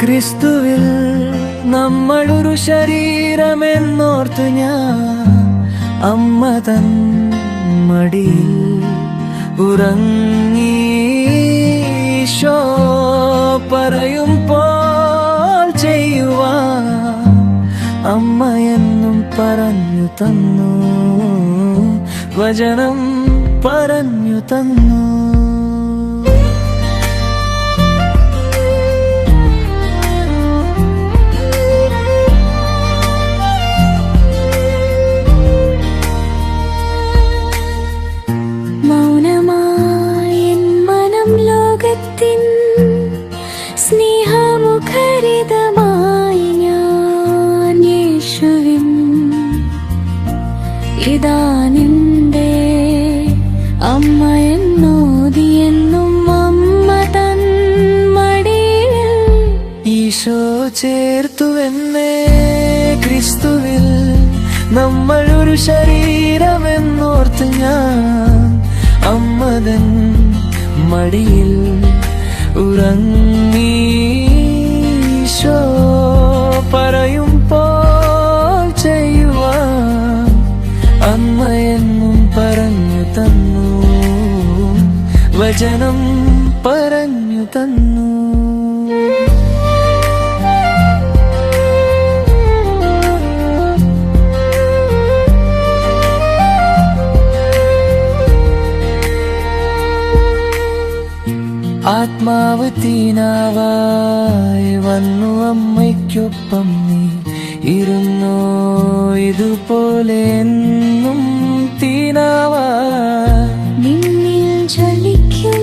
ക്രിസ്തുവിൽ നമ്മളൊരു ശരീരമെന്നോർത്തു ഞാൻ അമ്മ തൻ മടിയിൽ ഉറങ്ങീശോ പറയും പോൽ ചെയ്യുവാ അമ്മ എന്നും പറഞ്ഞു തന്നു. വചനം പറഞ്ഞു തന്നു. അമ്മ എന്നോതിയെന്നും അമ്മ തൻ മടിയിൽ ഈശോ ചേർത്തുവെന്നേ ക്രിസ്തുവിൽ നമ്മൾ ഒരു ശരീരമെന്നോർത്ത് ഞാൻ അമ്മതൻ മടിയിൽ ഉറങ്ങീശോ പറയും ചെയ്യുവാൻ അമ്മ പറഞ്ഞു തന്നു. വചനം പറഞ്ഞു തന്നു. ആത്മാവ് തീനാവായി വന്നു അമ്മയ്ക്കൊപ്പം നീ ഇരുന്നോ. ഇതുപോലെ എന്നും തീനാവാ. നിന്നിൽ ചലിക്കും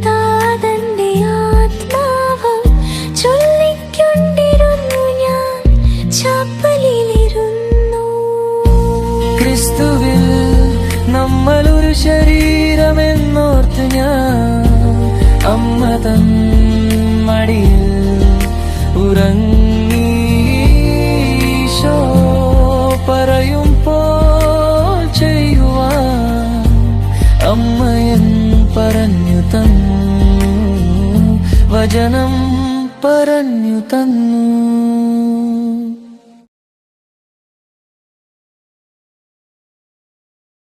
താതന്റെ ആത്മാവ്. ചൊല്ലിക്കൊണ്ടിരുന്നു ഞാൻ ചാപ്പലിലിരുന്നു. ക്രിസ്തുവിൽ നമ്മളൊരു ശരീരമെന്നോർത്ത് ഞാൻ. भजनं परन्युतन्